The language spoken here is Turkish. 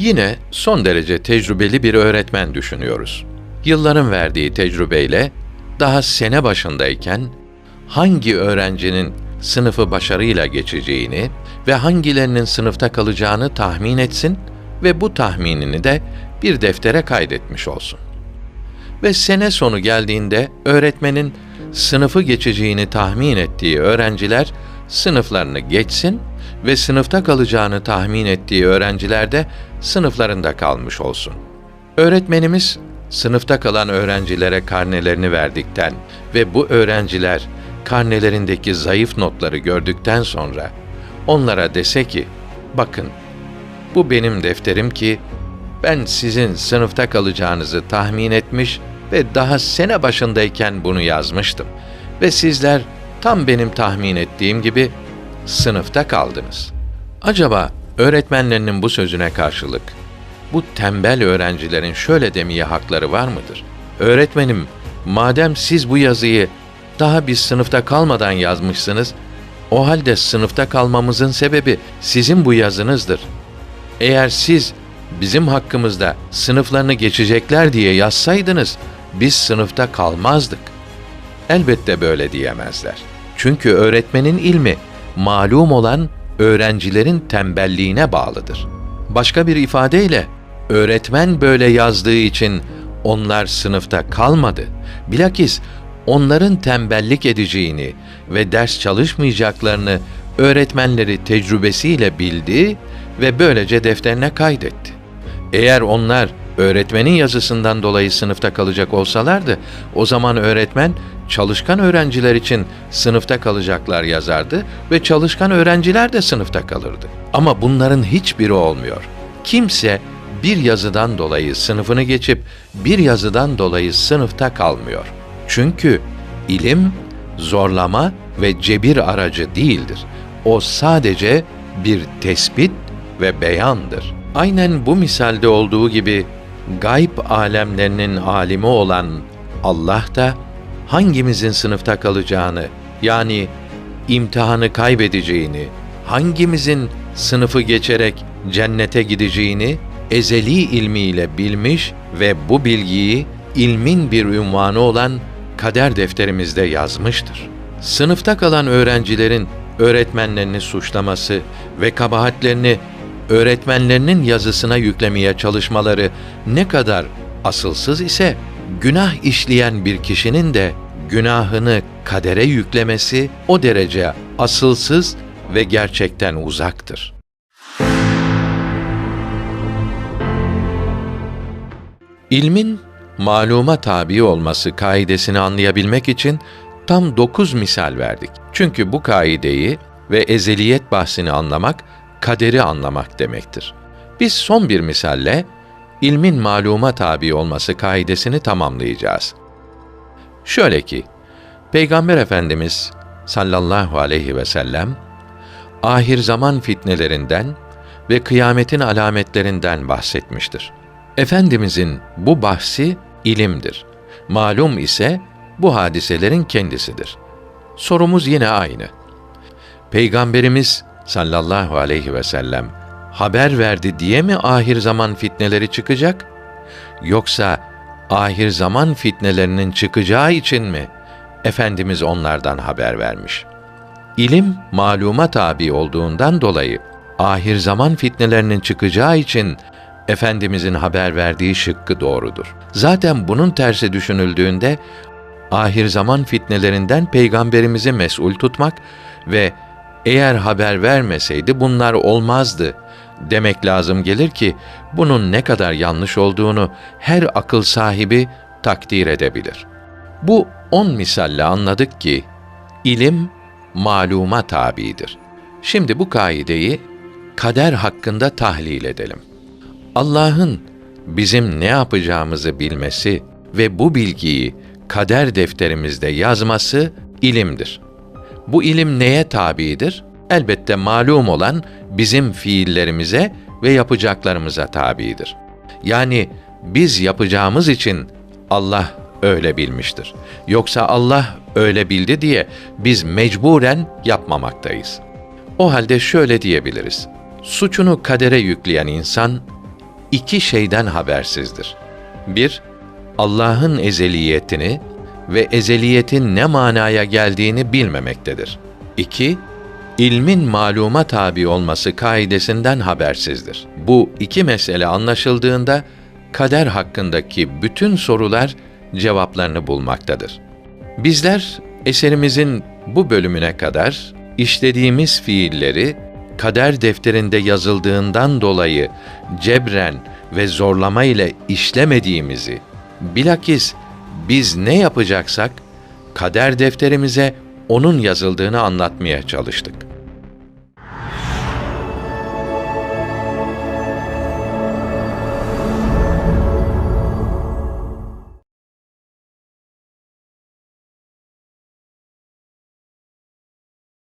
Yine son derece tecrübeli bir öğretmen düşünüyoruz. Yılların verdiği tecrübeyle daha sene başındayken hangi öğrencinin sınıfı başarıyla geçeceğini ve hangilerinin sınıfta kalacağını tahmin etsin ve bu tahminini de bir deftere kaydetmiş olsun. Ve sene sonu geldiğinde öğretmenin sınıfı geçeceğini tahmin ettiği öğrenciler sınıflarını geçsin ve sınıfta kalacağını tahmin ettiği öğrenciler de sınıflarında kalmış olsun. Öğretmenimiz sınıfta kalan öğrencilere karnelerini verdikten ve bu öğrenciler karnelerindeki zayıf notları gördükten sonra onlara dese ki, bakın bu benim defterim ki ben sizin sınıfta kalacağınızı tahmin etmiş ve daha sene başındayken bunu yazmıştım. Ve sizler tam benim tahmin ettiğim gibi sınıfta kaldınız. Acaba öğretmenlerinin bu sözüne karşılık bu tembel öğrencilerin şöyle demeye hakları var mıdır? Öğretmenim, madem siz bu yazıyı daha biz sınıfta kalmadan yazmışsınız, o halde sınıfta kalmamızın sebebi sizin bu yazınızdır. Eğer siz bizim hakkımızda sınıflarını geçecekler diye yazsaydınız, biz sınıfta kalmazdık. Elbette böyle diyemezler. Çünkü öğretmenin ilmi malum olan öğrencilerin tembelliğine bağlıdır. Başka bir ifadeyle öğretmen böyle yazdığı için onlar sınıfta kalmadı. Bilakis onların tembellik edeceğini ve ders çalışmayacaklarını öğretmenleri tecrübesiyle bildi ve böylece defterine kaydetti. Eğer onlar öğretmenin yazısından dolayı sınıfta kalacak olsalardı, o zaman öğretmen çalışkan öğrenciler için sınıfta kalacaklar yazardı ve çalışkan öğrenciler de sınıfta kalırdı. Ama bunların hiçbiri olmuyor. Kimse bir yazıdan dolayı sınıfını geçip bir yazıdan dolayı sınıfta kalmıyor. Çünkü ilim zorlama ve cebir aracı değildir. O sadece bir tespit ve beyandır. Aynen bu misalde olduğu gibi gayb alemlerinin alimi olan Allah da hangimizin sınıfta kalacağını yani imtihanı kaybedeceğini, hangimizin sınıfı geçerek cennete gideceğini ezeli ilmiyle bilmiş ve bu bilgiyi ilmin bir ünvanı olan kader defterimizde yazmıştır. Sınıfta kalan öğrencilerin öğretmenlerini suçlaması ve kabahatlerini öğretmenlerinin yazısına yüklemeye çalışmaları ne kadar asılsız ise günah işleyen bir kişinin de günahını kadere yüklemesi o derece asılsız ve gerçekten uzaktır. İlmin maluma tabi olması kaidesini anlayabilmek için tam dokuz misal verdik. Çünkü bu kaideyi ve ezeliyet bahsini anlamak, kaderi anlamak demektir. Biz son bir misalle ilmin maluma tabi olması kaidesini tamamlayacağız. Şöyle ki, Peygamber Efendimiz sallallahu aleyhi ve sellem ahir zaman fitnelerinden ve kıyametin alametlerinden bahsetmiştir. Efendimizin bu bahsi ilimdir. Malum ise bu hadiselerin kendisidir. Sorumuz yine aynı. Peygamberimiz sallallahu aleyhi ve sellem haber verdi diye mi ahir zaman fitneleri çıkacak? Yoksa ahir zaman fitnelerinin çıkacağı için mi Efendimiz onlardan haber vermiş? İlim maluma tabi olduğundan dolayı ahir zaman fitnelerinin çıkacağı için Efendimizin haber verdiği şıkkı doğrudur. Zaten bunun tersi düşünüldüğünde ahir zaman fitnelerinden peygamberimizi mesul tutmak ve eğer haber vermeseydi bunlar olmazdı demek lazım gelir ki bunun ne kadar yanlış olduğunu her akıl sahibi takdir edebilir. Bu on misalle anladık ki ilim maluma tabidir. Şimdi bu kaideyi kader hakkında tahlil edelim. Allah'ın bizim ne yapacağımızı bilmesi ve bu bilgiyi kader defterimizde yazması ilimdir. Bu ilim neye tabidir? Elbette malum olan bizim fiillerimize ve yapacaklarımıza tabidir. Yani biz yapacağımız için Allah öyle bilmiştir. Yoksa Allah öyle bildi diye biz mecburen yapmamaktayız. O halde şöyle diyebiliriz. Suçunu kadere yükleyen insan iki şeyden habersizdir. Bir, Allah'ın ezeliyetini ve ezeliyetin ne manaya geldiğini bilmemektedir. İki, ilmin maluma tabi olması kaidesinden habersizdir. Bu iki mesele anlaşıldığında kader hakkındaki bütün sorular cevaplarını bulmaktadır. Bizler eserimizin bu bölümüne kadar işlediğimiz fiilleri kader defterinde yazıldığından dolayı cebren ve zorlama ile işlemediğimizi, bilakis biz ne yapacaksak kader defterimize onun yazıldığını anlatmaya çalıştık.